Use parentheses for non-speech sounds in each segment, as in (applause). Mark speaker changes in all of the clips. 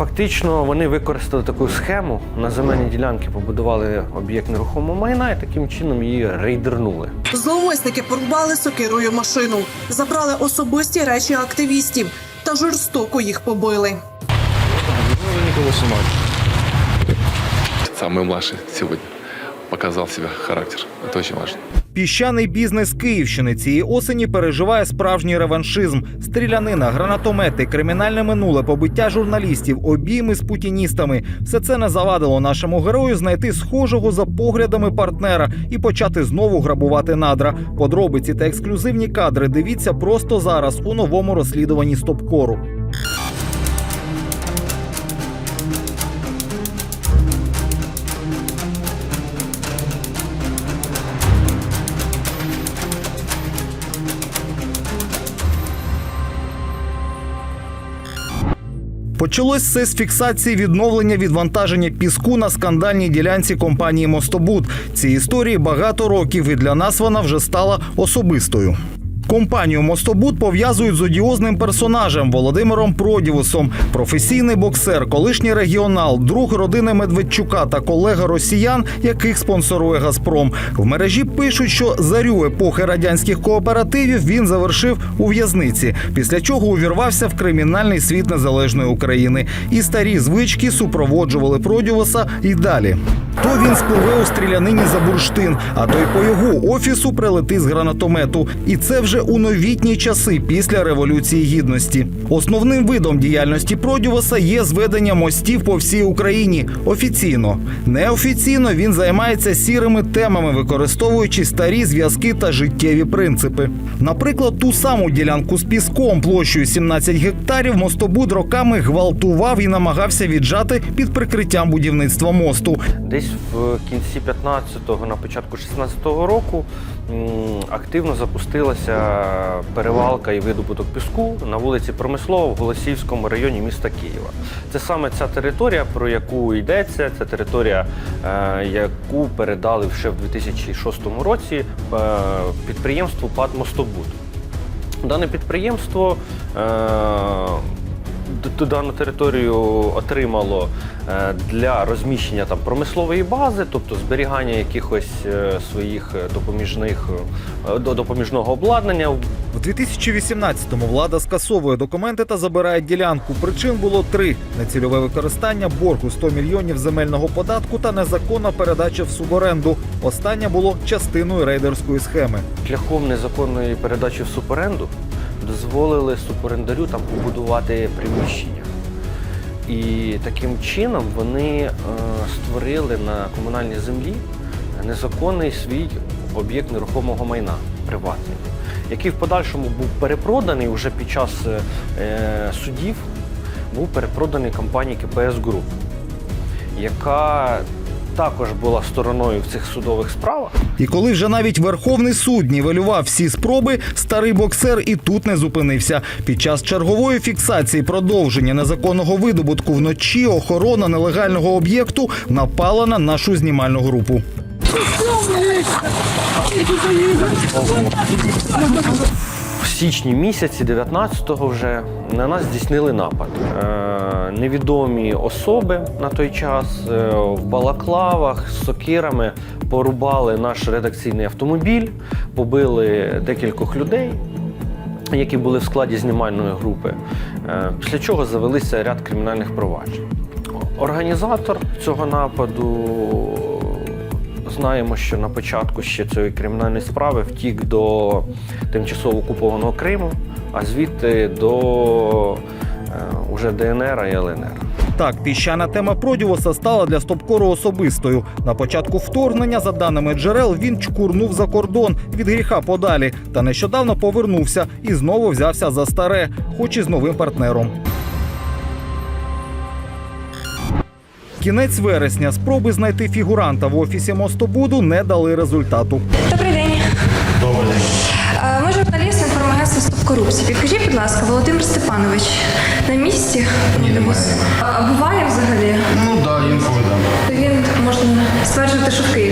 Speaker 1: Фактично вони використали таку схему. На земельній ділянці побудували об'єкт нерухомого майна і таким чином її рейдернули.
Speaker 2: Зловмисники порубали сокирою машину, забрали особисті речі активістів та жорстоко їх побили.
Speaker 3: Самый младший сегодня показал себя характер. Это очень важно.
Speaker 4: Піщаний бізнес Київщини цієї осені переживає справжній реваншизм. Стрілянина, гранатомети, кримінальне минуле, побиття журналістів, обійми з путіністами. Все це не завадило нашому герою знайти схожого за поглядами партнера і почати знову грабувати надра. Подробиці та ексклюзивні кадри дивіться просто зараз у новому розслідуванні Стопкору. Почалось все з фіксації відновлення відвантаження піску на скандальній ділянці компанії Мостобуд. Цій історії багато років, і для нас вона вже стала особистою. Компанію Мостобуд пов'язують з одіозним персонажем Володимиром Продівусом, професійний боксер, колишній регіонал, друг родини Медведчука та колега росіян, яких спонсорує Газпром. В мережі пишуть, що зарю епохи радянських кооперативів він завершив у в'язниці, після чого увірвався в кримінальний світ незалежної України. І старі звички супроводжували Продівуса і далі. То він спливе у стрілянині за бурштин, а то й по його офісу прилетить з гранатомету. І це вже у новітні часи після революції гідності. Основним видом діяльності Продюваса є зведення мостів по всій Україні. Офіційно, неофіційно він займається сірими темами, використовуючи старі зв'язки та життєві принципи. Наприклад, ту саму ділянку з піском площею 17 гектарів мостобуд роками гвалтував і намагався віджати під прикриттям будівництва мосту.
Speaker 1: Десь в кінці 15-го, на початку 16-го року активно запустилася перевалка і видобуток піску на вулиці Промислова в Голосіївському районі міста Києва. Це саме ця територія, про яку йдеться. Це територія, е, яку передали ще в 2006 році е, підприємству ПАД Мостобуд. Дане підприємство е, дану територію отримало е, для розміщення там промислової бази, тобто зберігання якихось е, своїх е, допоміжних до- допоміжного обладнання.
Speaker 4: В 2018-му влада скасовує документи та забирає ділянку. Причин було три: нецільове використання боргу 100 мільйонів земельного податку та незаконна передача в суборенду. Останнє було частиною рейдерської схеми.
Speaker 1: Шляхом незаконної передачі в суперенду дозволили суперендарю там побудувати приміщення. І таким чином вони е, створили на комунальній землі незаконний свій об'єкт нерухомого майна приватний, який в подальшому був перепроданий вже під час е, судів, був перепроданий компанії КПС Груп, яка також була стороною в цих судових справах.
Speaker 4: І коли вже навіть Верховний суд нівелював всі спроби, старий боксер і тут не зупинився. Під час чергової фіксації продовження незаконного видобутку вночі охорона нелегального об'єкту напала на нашу знімальну групу.
Speaker 1: Січні місяці, 19-го вже на нас здійснили напад. Е, невідомі особи на той час е, в балаклавах з сокирами порубали наш редакційний автомобіль, побили декількох людей, які були в складі знімальної групи. Е, після чого завелися ряд кримінальних проваджень. Організатор цього нападу знаємо, що на початку ще цієї кримінальної справи втік до тимчасово окупованого Криму, а звідти до е, уже ДНР і ЛНР.
Speaker 4: Так, піщана тема Продівоса стала для Стопкору особистою. На початку вторгнення, за даними джерел, він чкурнув за кордон від гріха подалі. Та нещодавно повернувся і знову взявся за старе, хоч і з новим партнером. Кінець вересня спроби знайти фігуранта в офісі Мостобуду не дали результату.
Speaker 5: Добрий день. Добрий день. Ми журналісти інформагентства Стоп корупції. Підкажіть, будь ласка, Володимир Степанович на місці?
Speaker 6: Ні, немає.
Speaker 5: А буває взагалі?
Speaker 6: Ну да, інфо да.
Speaker 5: Він можна стверджувати, що в Києві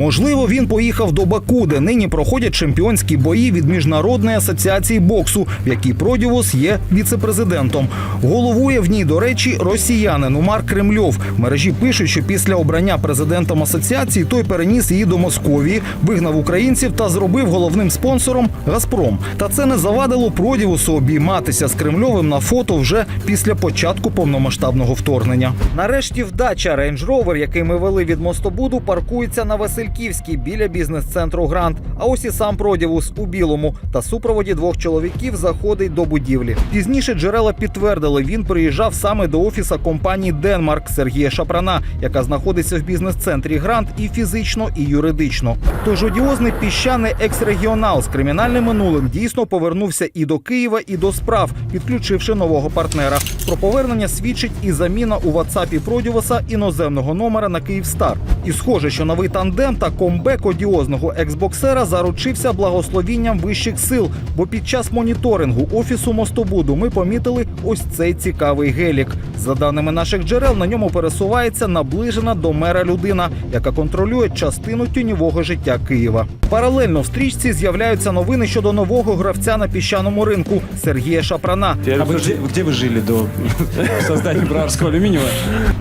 Speaker 4: Можливо, він поїхав до Баку, де нині проходять чемпіонські бої від міжнародної асоціації боксу, в якій Продівус є віцепрезидентом. Головує в ній, до речі, росіянин Умар Кремльов. Мережі пишуть, що після обрання президентом асоціації той переніс її до Московії, вигнав українців та зробив головним спонсором Газпром. Та це не завадило Продівусу обійматися з Кремльовим на фото вже після початку повномасштабного вторгнення. Нарешті вдача Rover, який ми вели від мостобуду, паркується на Васильківській біля бізнес-центру Грант. А ось і сам Продівус у білому та супроводі двох чоловіків заходить до будівлі. Пізніше джерела підтвердили, він приїжджав саме до офіса компанії Денмарк Сергія Шапрана, яка знаходиться в бізнес-центрі Грант і фізично, і юридично. Тож одіозний піщаний екс-регіонал з кримінальним минулим дійсно повернувся і до Києва, і до справ, підключивши нового партнера. Про повернення свідчить і заміна у WhatsApp Продюваса іноземного номера на Київстар. І схоже, що новий тандем та комбек одіозного екс-боксера заручився благословінням вищих сил. Бо під час моніторингу офісу мостобуду ми помітили ось цей цікавий гелік. За даними наших джерел, на ньому пересувається наближена до мера людина, яка контролює частину тіньового життя Києва. Паралельно в стрічці з'являються новини щодо нового гравця на піщаному ринку Сергія Шапрана.
Speaker 7: А где, где вы жили до (laughs) создания Броварского алюминиевого?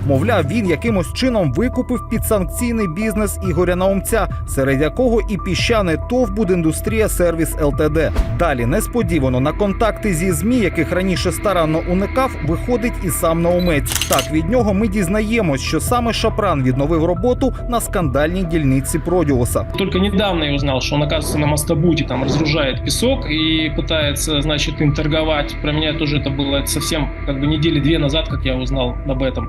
Speaker 4: Мовляв, він якимось чином викупив підсанкційний бізнес Ігоря Наумця, серед якого і піщаний ТОВ «Будіндустрія Сервіс ЛТД. Далі несподівано на контакти зі змі, яких раніше старанно уникав, виходить і сам Наумець. Так від нього ми дізнаємось, що саме Шапран відновив роботу на скандальній дільниці Продіуса.
Speaker 8: Только недавно я узнал, что он, оказывается, на мостобуде там разгружает песок и пытается, значит, им торговать. Про меня тоже это было совсем как бы недели две назад, как я узнал об этом.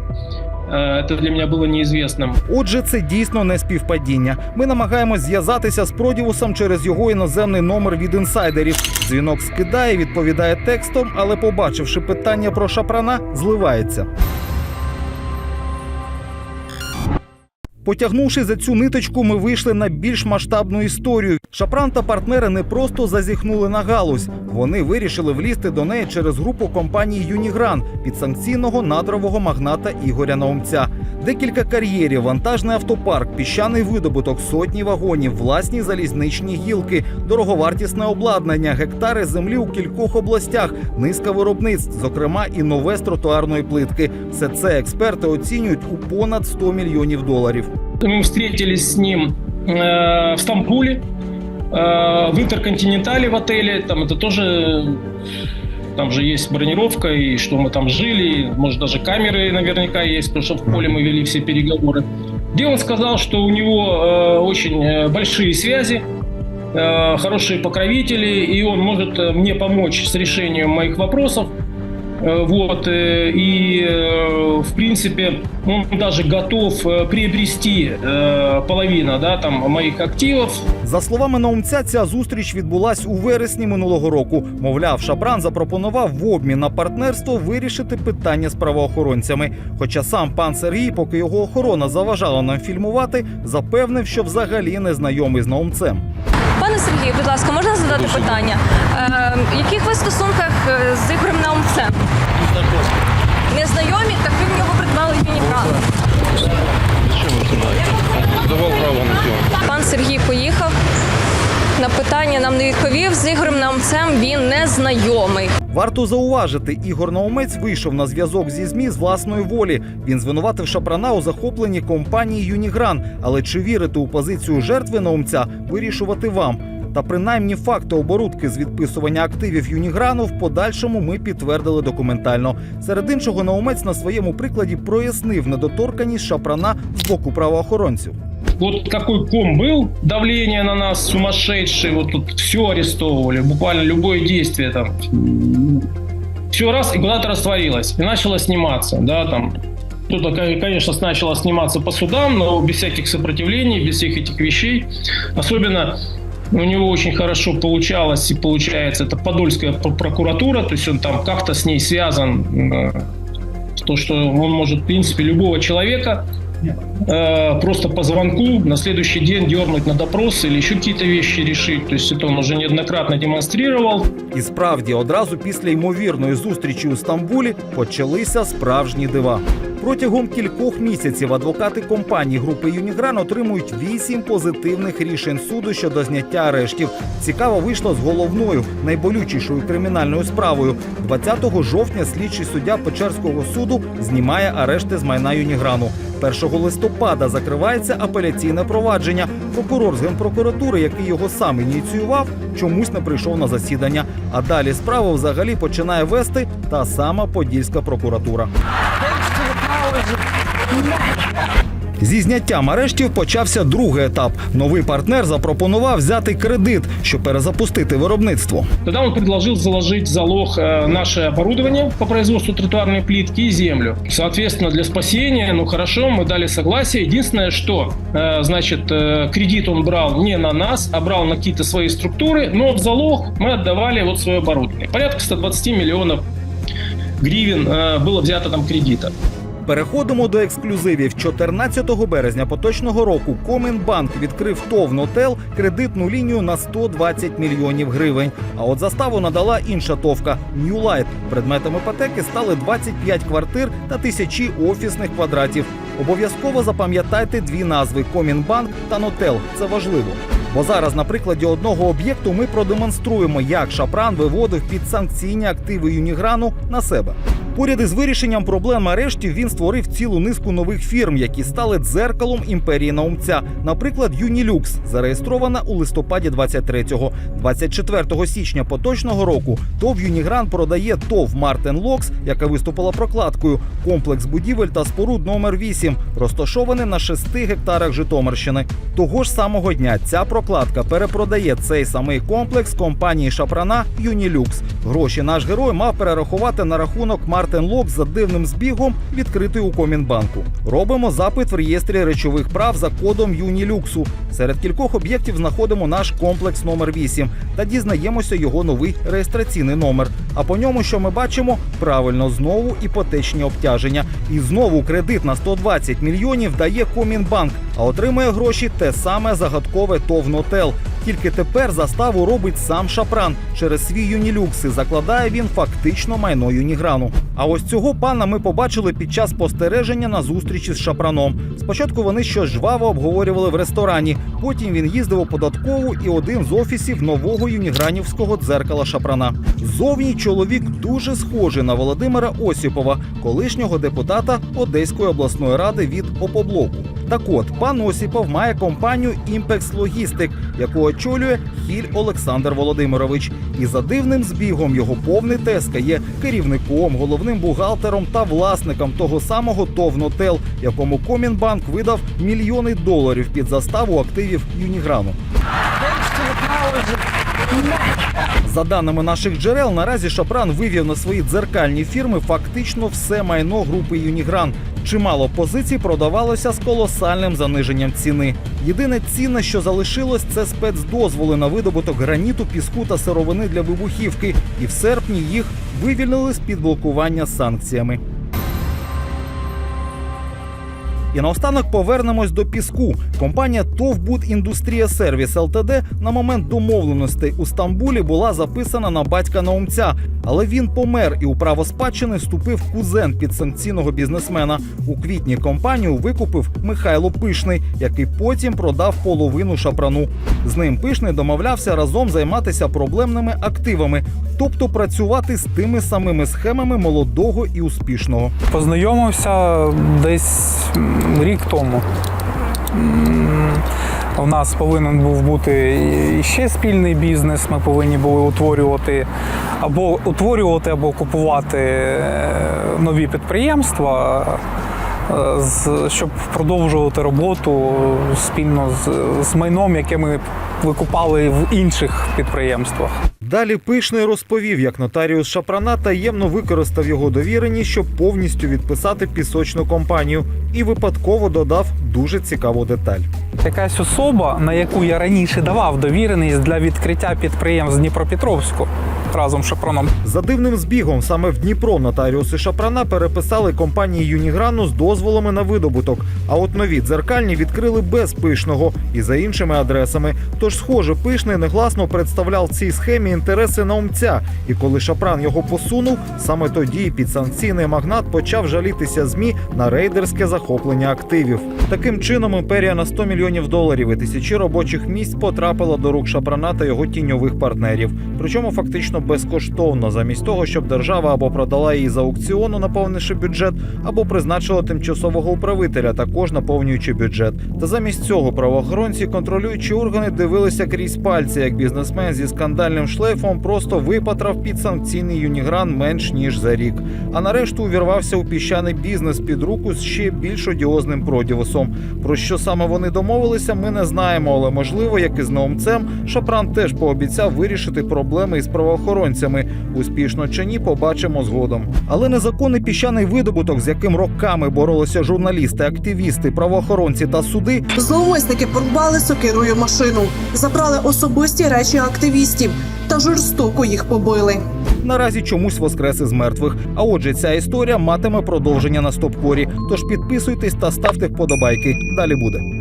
Speaker 8: Э, Это для меня было неизвестным.
Speaker 4: Отже, це дійсно не співпадіння. Ми намагаємось зв'язатися з Продівусом через його іноземний номер від інсайдерів. Дзвінок скидає, відповідає текстом, але, побачивши питання про шапрана, зливається. Потягнувши за цю ниточку, ми вийшли на більш масштабну історію. Шапран та партнери не просто зазіхнули на галузь. Вони вирішили влізти до неї через групу компанії Юнігран підсанкційного надрового магната Ігоря Наумця. Декілька кар'єрів, вантажний автопарк, піщаний видобуток, сотні вагонів, власні залізничні гілки, дороговартісне обладнання, гектари землі у кількох областях, низка виробництв, зокрема і нове з тротуарної плитки. Все це експерти оцінюють у понад 100 мільйонів доларів.
Speaker 8: Мы встретились с ним э, в Стамбуле, э, в Интерконтинентале в отеле. Там это тоже там же есть бронировка, и что мы там жили, может даже камеры наверняка есть, потому что в поле мы вели все переговоры. Где он сказал, что у него э, очень э, большие связи, э, хорошие покровители, и он может э, мне помочь с решением моих вопросов. Э, Вот, э, и, э, в принципе, он даже готов э, приобрести э, половину, да, там, моих активов,
Speaker 4: За словами Наумця, ця зустріч відбулась у вересні минулого року. Мовляв, Шапран запропонував в обмін на партнерство вирішити питання з правоохоронцями. Хоча сам пан Сергій, поки його охорона заважала нам фільмувати, запевнив, що взагалі не знайомий з Наумцем.
Speaker 5: Пане Сергію, будь ласка, можна задати питання? Е, яких ви стосунках е, з Ігорем Наумцем? Не знайомі, так ви в нього придбали
Speaker 3: съемку.
Speaker 5: Пан Сергій поїхав. На питання нам не відповів. З Ігорем Наумцем він не знайомий.
Speaker 4: Варто зауважити, Ігор Наумець вийшов на зв'язок зі змі з власної волі. Він звинуватив Шапрана у захопленні компанії Юнігран. Але чи вірити у позицію жертви Наумця вирішувати вам? Та принаймні факти оборудки з відписування активів Юніграну в подальшому ми підтвердили документально. Серед іншого, Наумець на своєму прикладі прояснив недоторканість Шапрана з боку правоохоронців.
Speaker 8: Вот какой ком был, давление на нас сумасшедшее, вот тут все арестовывали, буквально любое действие там. Все раз и куда-то растворилось, и начало сниматься, да, там. Кто-то, конечно, начало сниматься по судам, но без всяких сопротивлений, без всех этих вещей. Особенно у него очень хорошо получалось и получается, это Подольская пр- прокуратура, то есть он там как-то с ней связан, э, то, что он может, в принципе, любого человека э, просто по звонку на следующий день дернуть на допрос или еще какие-то вещи решить. То есть это он уже неоднократно демонстрировал.
Speaker 4: І справді, одразу після ймовірної зустрічі у Стамбулі почалися справжні дива. Протягом кількох місяців адвокати компанії групи Юнігран отримують вісім позитивних рішень суду щодо зняття арештів. Цікаво вийшло з головною найболючішою кримінальною справою. 20 жовтня слідчий суддя Печерського суду знімає арешти з майна Юніграну. 1 листопада закривається апеляційне провадження. Прокурор з генпрокуратури, який його сам ініціював, чомусь не прийшов на засідання. А далі справу взагалі починає вести та сама Подільська прокуратура. Зі зняттям арештів почався другий етап. Новий партнер запропонував взяти кредит, щоб перезапустити виробництво.
Speaker 8: Тогда он предложил заложить в залог э, наше оборудование по производству тротуарной плитки и землю. Соответственно, для спасения, ну хорошо, мы дали согласие. Единственное, что, э, значит, э, кредит он брал не на нас, а брал на какие-то свои структуры, но в залог мы отдавали вот свое оборудование. Порядка 120 миллионов гривен э, было взято там кредита.
Speaker 4: Переходимо до ексклюзивів. 14 березня поточного року Комінбанк відкрив ТОВ «Нотел» кредитну лінію на 120 мільйонів гривень. А от заставу надала інша товка New Light. Предметом іпотеки стали 25 квартир та тисячі офісних квадратів. Обов'язково запам'ятайте дві назви Комінбанк та Нотел. Це важливо. Бо зараз на прикладі одного об'єкту ми продемонструємо, як Шапран виводив підсанкційні активи Юніграну на себе. Поряд із вирішенням проблем арештів він створив цілу низку нових фірм, які стали дзеркалом імперії наумця. Наприклад, Юнілюкс, зареєстрована у листопаді 23-го. 24 січня поточного року ТОВ Юнігран продає ТОВ Мартен Локс, яка виступила прокладкою. Комплекс будівель та споруд номер 8 розташований на 6 гектарах Житомирщини. Того ж самого дня ця прокладка перепродає цей самий комплекс компанії Шапрана Юнілюкс. Гроші наш герой мав перерахувати на рахунок Мартен Локс за дивним збігом, відкритий у Комінбанку. Робимо запит в реєстрі речових прав за кодом Юнілюксу. Серед кількох об'єктів знаходимо наш комплекс номер 8 та дізнаємося його новий реєстраційний номер. А по ньому, що ми бачимо, правильно знову іпотечні обтяження. І знову кредит на 120 мільйонів дає Комінбанк, а отримує гроші те саме загадкове ТОВ «Нотел». Тільки тепер заставу робить сам Шапран. Через свій юнілюкси закладає він фактично майно Юніграну. А ось цього пана ми побачили під час спостереження на зустрічі з Шапраном. Спочатку вони щось жваво обговорювали в ресторані. Потім він їздив у податкову і один з офісів нового юнігранівського дзеркала Шапрана. Зовні чоловік дуже схожий на Володимира Осіпова, колишнього депутата Одеської обласної ради від Опоблоку. Так от, пан Осіпов має компанію Імпекс Логістик, яку очолює Хіль Олександр Володимирович. І за дивним збігом його повний тезка є керівником, головним бухгалтером та власником того самого ТОВ «Нотел», якому Комінбанк видав мільйони доларів під заставу активів Юніграну. За даними наших джерел, наразі Шапран вивів на свої дзеркальні фірми фактично все майно групи Юнігран. Чимало позицій продавалося з колосальним заниженням ціни. Єдине цінне, що залишилось, це спецдозволи на видобуток граніту, піску та сировини для вибухівки. І в серпні їх вивільнили з під блокування санкціями. І наостанок повернемось до піску. Компанія ТОВ «Буд Індустрія Сервіс ЛТД на момент домовленостей у Стамбулі була записана на батька наумця, але він помер і у право спадщини вступив кузен підсанкційного бізнесмена. У квітні компанію викупив Михайло Пишний, який потім продав половину шапрану. З ним Пишний домовлявся разом займатися проблемними активами, тобто працювати з тими самими схемами молодого і успішного.
Speaker 9: Познайомився десь рік тому. У нас повинен був бути ще спільний бізнес. Ми повинні були утворювати або утворювати, або купувати е, нові підприємства, е, щоб продовжувати роботу спільно з майном, яке ми викупали в інших підприємствах.
Speaker 4: Далі Пишний розповів, як нотаріус Шапрана таємно використав його довіреність, щоб повністю відписати пісочну компанію, і випадково додав дуже цікаву деталь.
Speaker 9: Якась особа, на яку я раніше давав довіреність для відкриття підприємств Дніпропетровську, разом з Шапроном.
Speaker 4: За дивним збігом саме в Дніпро нотаріуси Шапрана переписали компанії Юніграну з дозволами на видобуток. А от нові дзеркальні відкрили без пишного і за іншими адресами. Тож, схоже, пишний негласно представляв цій схемі інтереси наумця. І коли Шапран його посунув, саме тоді підсанкційний магнат почав жалітися змі на рейдерське захоплення активів. Таким чином, імперія на 100 мільйонів доларів і тисячі робочих місць потрапила до рук Шапрана та його тіньових партнерів. Причому фактично безкоштовно, замість того, щоб держава або продала її з аукціону, наповнивши бюджет, або призначила тимчасового управителя, також наповнюючи бюджет. Та замість цього правоохоронці, контролюючі органи дивилися крізь пальці, як бізнесмен зі скандальним шлейфом просто випатрав підсанкційний юнігран менш ніж за рік. А нарешту увірвався у піщаний бізнес під руку з ще більш одіозним продівосом. Про що саме вони домовилися, ми не знаємо, але можливо, як і з наумцем, Шапран теж пообіцяв вирішити проблеми із правоохоронцями. Успішно чи ні, побачимо згодом. Але незаконний піщаний видобуток, з яким роками боролися журналісти, активісти, правоохоронці та суди,
Speaker 2: Зловмисники порубали сокирою машину, забрали особисті речі активістів та жорстоко їх побили.
Speaker 4: наразі чомусь воскрес із мертвих. А отже, ця історія матиме продовження на стопкорі. Тож підписуйтесь та ставте вподобайки. Далі буде.